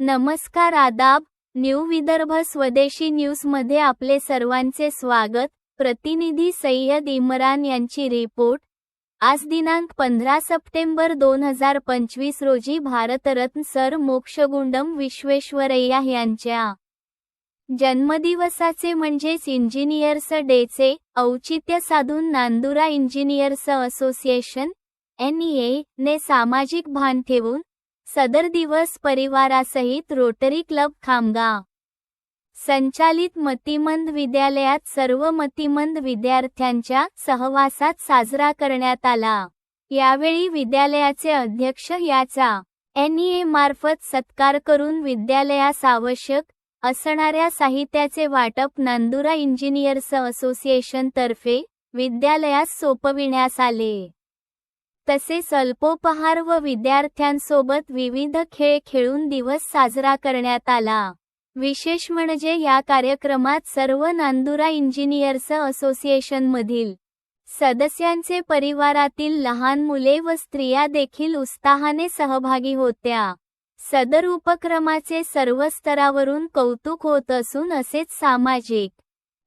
नमस्कार आदाब न्यू विदर्भ स्वदेशी न्यूजमध्ये आपले सर्वांचे स्वागत. प्रतिनिधी सय्यद इम्रान यांची रिपोर्ट. आज दिनांक पंधरा सप्टेंबर दोन हजार पंचवीस रोजी भारतरत्न सर मोक्षगुंडम विश्वेश्वरय्या यांच्या जन्मदिवसाचे म्हणजेच इंजिनियर्स डेचे औचित्य साधून नांदुरा इंजिनियर्स असोसिएशन एन ने सामाजिक भान ठेवून सदर दिवस परिवारासहित रोटरी क्लब खामगा संचालित मतिमंद विद्यालयात सर्व मतिमंद विद्यार्थ्यांच्या सहवासात साजरा करण्यात आला. यावेळी विद्यालयाचे अध्यक्ष याचा एन मार्फत सत्कार करून विद्यालयास आवश्यक असणाऱ्या साहित्याचे वाटप नांदुरा इंजिनियर्स असोसिएशन तर्फे विद्यालयास सोपविण्यास आले. तसेच अल्पोपहार व विद्यार्थ्यांसोबत विविध खेळ खेळून दिवस साजरा करण्यात आला. विशेष म्हणजे या कार्यक्रमात सर्व नांदुरा इंजिनियर्स असोसिएशनमधील सदस्यांचे परिवारातील लहान मुले व स्त्रिया देखील उत्साहाने सहभागी होत्या. सदर उपक्रमाचे सर्व स्तरावरून कौतुक होत असून असेच सामाजिक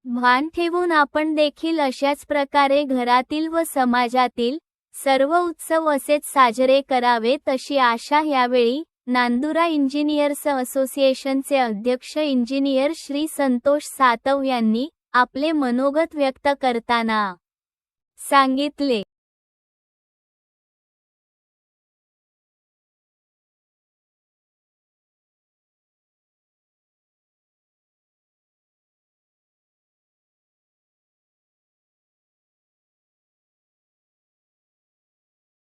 भान ठेवून आपण देखील अशाच प्रकारे घरातील व समाजातील सर्व उत्सव असेच साजरे करावेत अशी आशा यावेळी नांदुरा इंजिनियर्स असोसिएशनचे अध्यक्ष इंजिनियर श्री संतोष सातव यांनी आपले मनोगत व्यक्त करताना सांगितले.